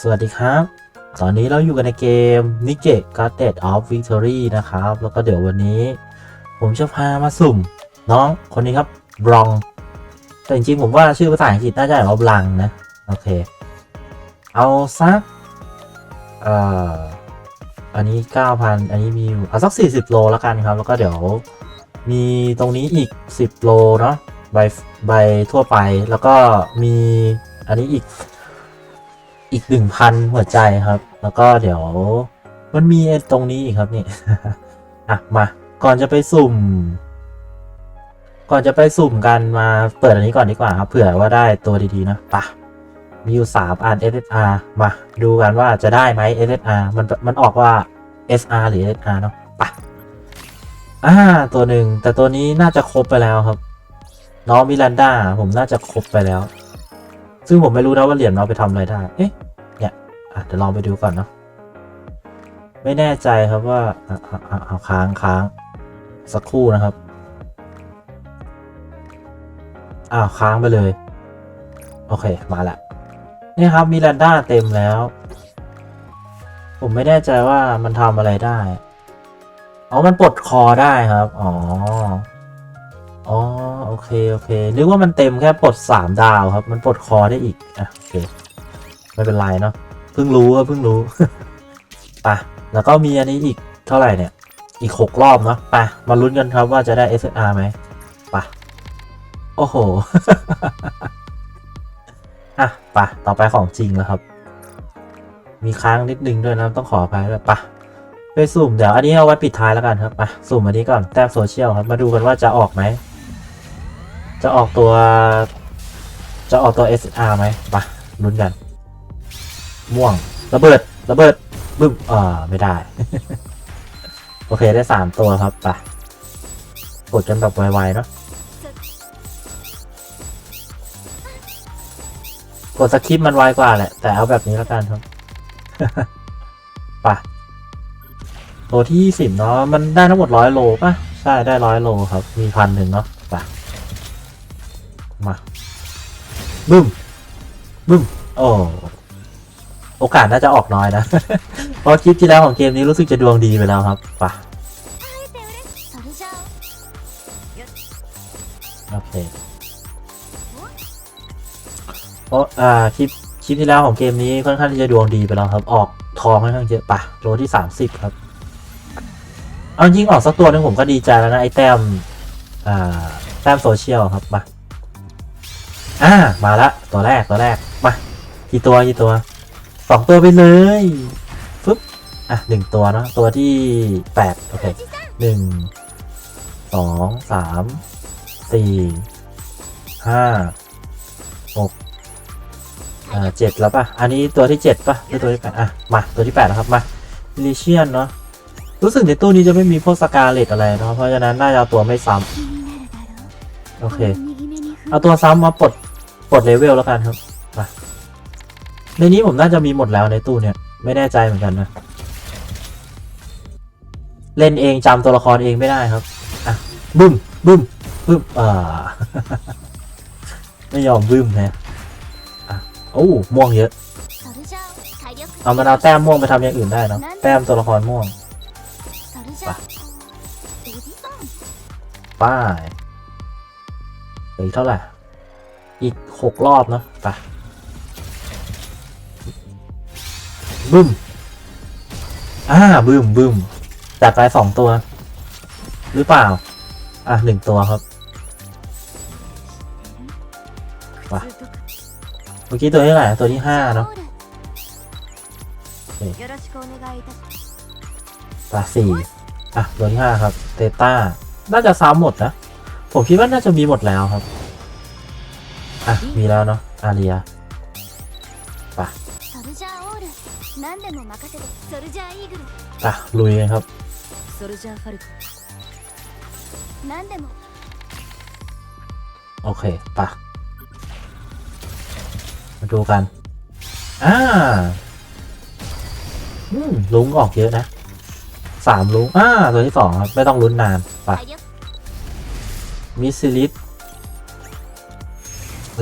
สวัสดีครับ ตอนนี้เราอยู่กันในเกม n i g e g a r d e d of Victory นะครับ แล้วก็เดี๋ยววันนี้ ผมจะพามาสุ่ม น้องคนนี้ครับบรอง แต่จริงๆผมว่าชื่อภาษาอังกฤษน่าจะอ่านบลังนะ โอเค เอาสัก เอ่อ อันนี้ 9,000 อันนี้มีอยู่เอาสัก 40 โลแล้วกันครับ แล้วก็เดี๋ยวมีตรงนี้อีก 10 โลเนาะใบใบทั่วไปแล้วก็มีอันนี้อีก อีกหนึ่งพันหัวใจครับ แล้วก็เดี๋ยว มันมีไอ้ตรงนี้อีกครับนี่อะมาก่อนจะไปสุ่ม ก่อนจะไปสุ่มกันมาเปิดอันนี้ก่อนดีกว่าครับเผื่อว่าได้ตัวดีๆนะปะมีอยู่สามอัน SSR มาดูกันว่าจะได้ไหม SSR มันมันออกว่า SR หรือ SR เนาะปะอ่าตัวหนึ่งแต่ตัวนี้น่าจะครบไปแล้วครับ น้องมิรันดาผมน่าจะครบไปแล้ว ซึ่งผมไม่รู้นะว่าเหรียญเราไปทำอะไรได้ เอ๊ะ เนี่ยอะเดี๋ยวลองไปดูก่อนเนาะไม่แน่ใจครับว่าเอาค้างค้างสักครู่นะครับ อ้าวค้างไปเลย โอเคมาละนี่ครับมิรันด้าเต็มแล้ว ผมไม่แน่ใจว่ามันทำอะไรได้อ๋อมันปลดคอได้ครับ อ๋อ อ๋อ โอเค โอเค นึกว่ามันเต็มแค่ปลดสามดาวครับ มันปลดคอได้อีก อะ โอเค ไม่เป็นไรเนาะ เพิ่งรู้อะเพิ่งรู้ไปะแล้วก็มีอันนี้อีกเท่าไหร่เนี่ย อีกหกรอบเนาะไปมาลุ้นกันครับว่าจะได้ SR ไหมไปะโอ้โหอะไปะต่อไปของจริงแล้วครับ มีค้างนิดนึงด้วยนะต้องขออภัยด้วยปะไปสุ่มเดี๋ยวอันนี้เอาไว้ปิดท้ายแล้วกันครับไปสุ่มอันนี้ก่อนแต้มโซเชียลครับมาดูกันว่าจะออกไหม จะออกตัว จะออกตัว SR ไหมไปะลุ้นกัน ม่วงระเบิดระเบิดบึ้มอ่าไม่ได้ โอเคได้สามตัวครับไปกดกันแบบไวๆเนาะกดสคริปมันไวกว่าแหละ แต่เอาแบบนี้แล้วกันครับไปตัวที่ยี่สิบเนาะมันได้ทั้งหมดร้อยโลป่ะ ใช่ได้ร้อยโลครับ มีพันหนึ่งเนาะไปมาบึ้มบึ้มโอ้ โอกาสน่าจะออกน้อยนะ เพราะคลิปที่แล้วของเกมนี้รู้สึกจะดวงดีไปแล้วครับป่ะโอเคเพราะอ่าคลิปคลิปที่แล้วของเกมนี้ค่อนข้างจะดวงดีไปแล้วครับ ออกทองค่อนข้างเยอะป่ะโลที่สามสิบครับ เอายิ่งออกสักตัวนึงผมก็ดีใจแล้วนะไอ้แต้มอ่าแต้มโซเชียลครับมาอ่ามาละตัวแรกตัวแรกมากี่ตัวกี่ตัว องตัวไปเลยฟึ๊บอะหนึ่งตัวนะตัวที่แปดโอเคหนึ่งสองสามสี่ห้าหกอ่าเจ็ดแล้วป่ะ อันนี้ตัวที่เจ็ดป่ะหรือตัวที่แปดอะ มา ตัวที่แปดนะครับ มาลิเชียนเนาะรู้สึกในตู้นี้จะไม่มีพวกสกาเลตอะไรเนาะเพราะฉะนั้นน่าจะตัวไม่ซ้ำโอเค เอาตัวซ้ำมาปลดปลดเลเวลแล้วกันครับ ในนี้ผมน่าจะมีหมดแล้วในตู้เนี่ย ไม่แน่ใจเหมือนกันนะ เล่นเองจำตัวละครเองไม่ได้ครับ อะบึ้มบึ้มบึ้มอ่าไม่ยอมบึ้มนะอะโอ้ม่วงเยอะ เอามาเอาแต้มม่วงไปทำอย่างอื่นได้นะแต้มตัวละครม่วงป้ายเหลือเท่าไหร่ อีกหกรอบนะไป บึ้มอ่าบึ้มบึ้มจักไปสองตัว หรือเปล่า อะหนึ่งตัวครับว่ะเมื่อกี้ตัวที่ไหนตัวที่ห้าเนาะตาสี่อะตัวที่ห้าครับเตต้า น่าจะซ้ำหมดนะ ผมคิดว่าน่าจะมีหมดแล้วครับ อะ มีแล้วเนาะอาเรีย 何でも任せてソルジャーイーグル อ่ะ ลุยกันครับ ソルジャーファルコン何でも โอเคปะมาดูกัน อ่า อืม ลุงออกเยอะนะ สามลุง อ่า ตัวที่สองครับ ไม่ต้องลุ้นนานปะ 体力 มิสซิลิส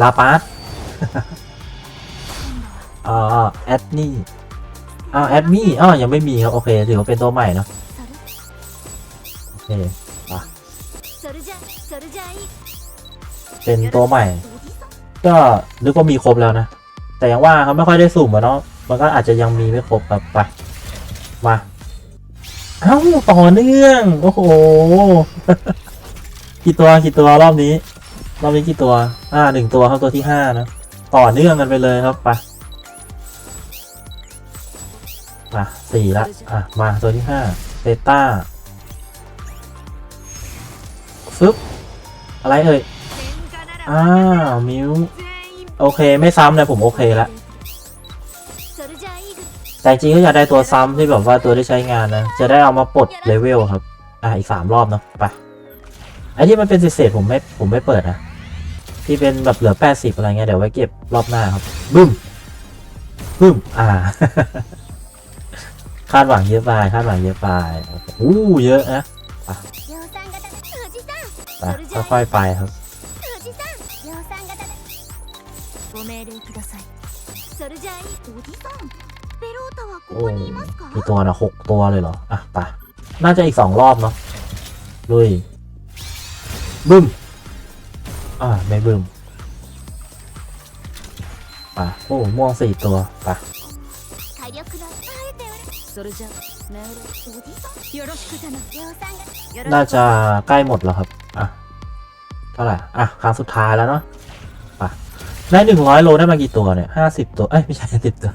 ลาปาส อ่าแอดนี่ อ้าวแอดมี่อ้าวยังไม่มีครับ โอเคถือว่าเป็นตัวใหม่เนาะโอเคมะเป็นตัวใหม่ ก็นึกว่ามีครบแล้วนะ แต่ยังว่าเขาไม่ค่อยได้สุ่มอะเนาะมันก็อาจจะยังมีไม่ครบแบบไปมาเอ้าต่อเนื่องโอ้โหกี่ตัวกี่ตัวรอบนี้ รอบนี้กี่ตัว อ่าหนึ่งตัวครับตัวที่ห้านะ ต่อเนื่องกันไปเลยครับไป อะสี่ละอะมาตัวที่ห้าเซต้าฟึบอะไรเอ่ยอ้ามิวโอเคไม่ซ้ำเลยผมโอเคละแต่จริงก็อยากได้ตัวซ้ำที่แบบว่าตัวที่ใช้งานนะ จะได้เอามาปลดเลเวลครับ อะอีกสามรอบเนาะไปไอ้ที่มันเป็นเศษผมไม่ผมไม่เปิดนะที่เป็นแบบเหลือแปดสิบอะไรเงี้ยเดี๋ยวไว้เก็บรอบหน้าครับบึ้มบึ้มอ่า คาดหวังเยอะไปคาดหวังเยอะไปอู้เยอะนะค่อยๆไปครับโอ้กี่ตัวนะหกตัวเลยเหรอ อะไปะน่าจะอีกสองรอบเนาะลุยบึ้ม อ่า ไม่บึ้มปโอ้ม่วงสี่ตัวไป それじゃ命令おじさんよろしくじゃな量産型よろしく น่าจะใกล้หมดแล้วครับ อ่ะ เท่าไหร่ อ่ะ ครั้งสุดท้ายแล้วเนาะไปได้หนึ่งร้อยโลได้มากี่ตัวเนี่ยห้าสิบตัว เอ้ย ไม่ใช่สิบตัว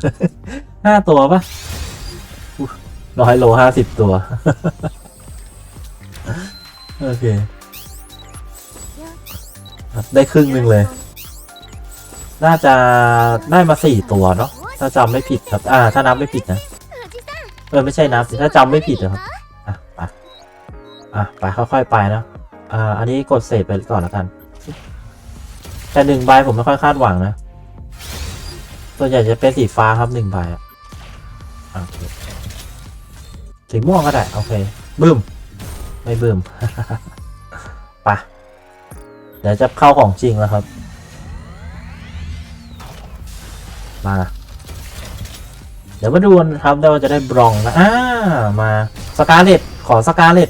ห้าตัวปะร้อยโลห้าสิบตัว โอเค ได้ครึ่งหนึ่งเลย น่าจะได้มาสี่ตัวเนาะ ถ้าจำไม่ผิดครับ อ่า ถ้านับไม่ผิดนะ おじさん เออไม่ใช่นับสิถ้าจำไม่ผิดนะครับอะไปอะไปค่อยๆไปนะอ่าอันนี้กดเสร็จไปก่อนแล้วกัน แต่หนึ่งใบผมไม่ค่อยคาดหวังนะส่วนใหญ่จะเป็นสีฟ้าครับหนึ่งใบอะโอเคสีม่วงก็ได้โอเคบึ้มไม่บึ้มไปเดี๋ยวจะเข้าของจริงแล้วครับ มา เดี๋ยวมาดูนะครับเราจะได้บรองนะอ่ามาสกาเลตขอสกาเลต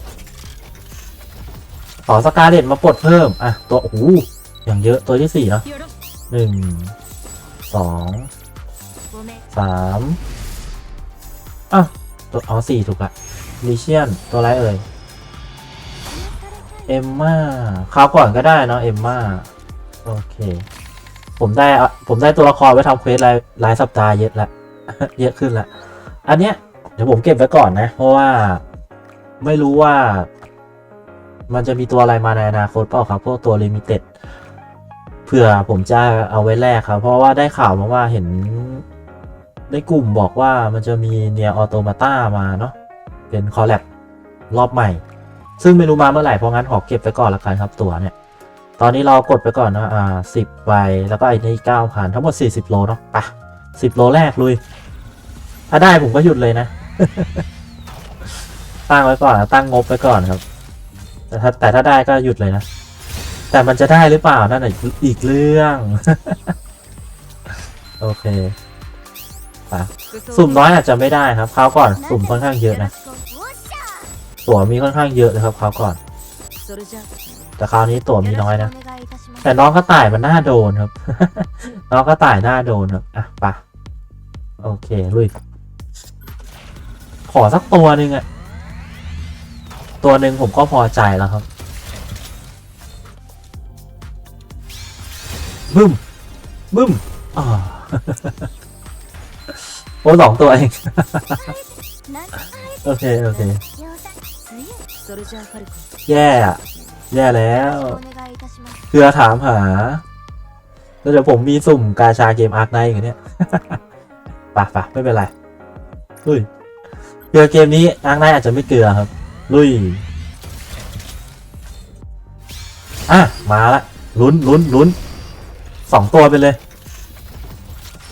ขอสกาเลตมาปลดเพิ่ม อะ ตัวโอ้โหอย่างเยอะตัวที่สี่เนาะหนึ่งสองสามอะตัวอ๋อสี่ถูกละลิเชียนตัวไรเอ่ยเอมมาคราวก่อนก็ได้เนาะเอมมาโอเค ผมได้ผมได้ตัวละครไว้ทำเควสรายายสัปดาห์เยอะแล้ว เยอะขึ้นละอันเนี้ยเดี๋ยวผมเก็บไว้ก่อนนะ เพราะว่าไม่รู้ว่า มันจะมีตัวอะไรมาในอนาคตเปล่าครับ พวกตัวลิมิเต็ดเผื่อผมจะเอาไว้แลกครับ เพราะว่าได้ข่าวมาว่าเห็นในกลุ่มบอกว่ามันจะมีเนียออโตมาต้ามาเนาะเป็นคอลแลบรอบใหม่ ซึ่งไม่รู้มาเมื่อไหร่เพราะงั้นขอเก็บไปก่อนละกันครับตัวเนี่ย ตอนนี้เรากดไปก่อนนะอ่าสิบใบแล้วก็ไอ้นี่เก้าพันทั้งหมดสี่สิบโลเนาะไป สิบโลแรกลุย ถ้าได้ผมก็หยุดเลยนะ ตั้งไว้ก่อนตั้งงบไว้ก่อนครับ แต่ถ้าแต่ถ้าได้ก็หยุดเลยนะ แต่มันจะได้หรือเปล่านั่นอีกเรื่อง โอเคปะสุ่มน้อยอาจจะไม่ได้ครับคราก่อนสุ่มค่อนข้างเยอะนะตั๋วมีค่อนข้างเยอะนะครับคราก่อน แต่คราวนี้ตั๋วมีน้อยนะแต่น้องก็ะต่ายมันน่าโดนครับ น้องก็ะต่ายน่าโดนครับ อะปะ โอเคลุยขอสักตัวหนึ่งอะตัวหนึ่งผมก็พอใจแล้วครับบึ้มบึ้มอ๋อโอ้สองตัวเองโอเค โอเค แย่แย่แล้วเพื่อถามหาแล้วเดี๋ยวผมมีสุ่มกาชาเกมอาร์คไนอยู่เนี้ย ปะปะไม่เป็นไร ลุยเกลือเกมนี้อ้างได้อาจจะไม่เกลือครับ ลุย อะ มาละลุ้นลุ้นลุ้นสองตัวไปเลย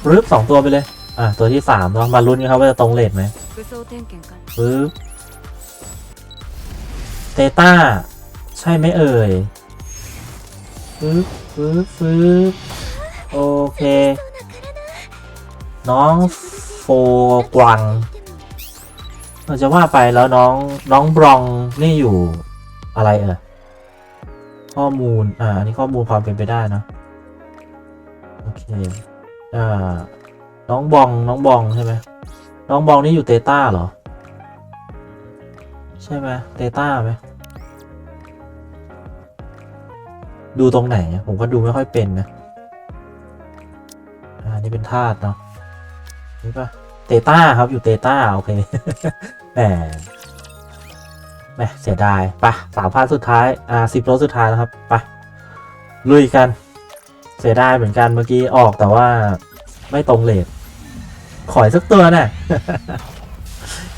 รึบสองตัวไปเลย อะ ตัวที่สามเนาะมาลุ้นกันครับว่าจะตรงเลทไหมรึบเตต้า ใช่ไหมเอ่ยปึ๊บปึ๊บปึ๊โอเค น้องโฟกวังเราจะว่าไปแล้วน้องน้องบรองนี่อยู่อะไรเอ่ยข้อมูล อ่า อันนี้ข้อมูลความเป็นไปได้นะ โอเค อ่า น้องบอง น้องบองใช่ไหม น้องบองนี่อยู่เตต้าเหรอ ใช่ไหมเตต้าไหม ดูตรงไหน ผมก็ดูไม่ค่อยเป็นนะ อ่า นี่เป็นธาตุเนาะ นี่ปะเตต้าครับอยู่เตต้าโอเคแหมแหมเสียดายไปะสามพาสุดท้าย อ่าสิบโลสุดท้ายแล้วครับไปะลุยกัน เสียดายเหมือนกันเมื่อกี้ออกแต่ว่าไม่ตรงเลทขอยสักตัวน่ะ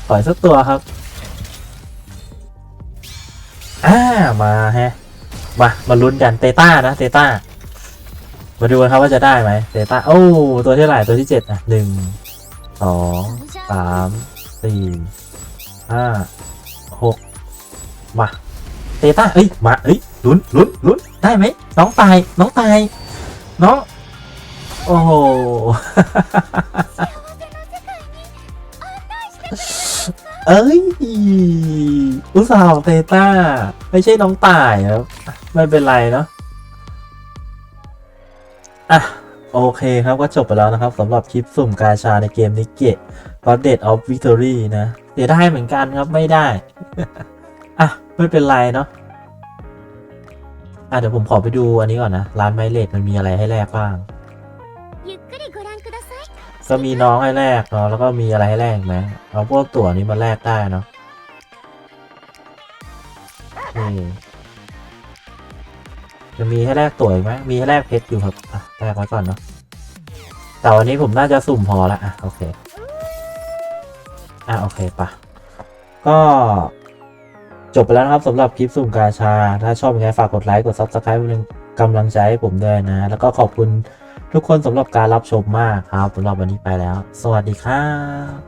ขอยสักตัวครับอ่ามาฮะมามาลุ้นกันเตต้านะเตต้ามาดูกันครับว่าจะได้ไหมเตต้าโอ้ตัวที่เท่าไหร่ตัวที่เจ็ดอะหนึ่ง สองสามสี่ห้าหกมาเตต้าเอ้ยมาเอ้ยลุ้นลุ้นลุ้นได้ไหมน้องตายน้องตายน้องโอ้โหเอ้ย อุตส่าห์บอกเตต้า ไม่ใช่น้องตายครับ ไม่เป็นไรเนาะอะ โอเคครับ ก็จบไปแล้วนะครับสำหรับคลิปสุ่มกาชาในเกมนิกเกต Project ฟวิซิลลี่นะเดี๋ยวได้เหมือนกันครับไม่ได้ อะ ไม่เป็นไรเนาะอะเดี๋ยวผมขอไปดูอันนี้ก่อนนะ ร้านไมเลดมันมีอะไรให้แลกบ้าง ก็มีน้องให้แลกเนาะแล้วก็มีอะไรให้แลกไหมเอาพวกตั๋วนี้มาแลกได้เนาะ จะมีให้แลกตั๋วอีกไหมมีให้แลกเพชรอยู่ครับแลกไว้ก่อนเนาะแต่วันนี้ผมน่าจะสุ่มพอละอะโอเคอะโอเคปะก็จบไปแล้วนะครับสำหรับคลิปสุ่มกาชา ถ้าชอบยังไงฝากกดไลค์กด Subscribe เป็นกำลังใจให้ผมด้วยนะ แล้วก็ขอบคุณทุกคนสำหรับการรับชมมากครับสำหรับวันนี้ไปแล้ว สวัสดีครับ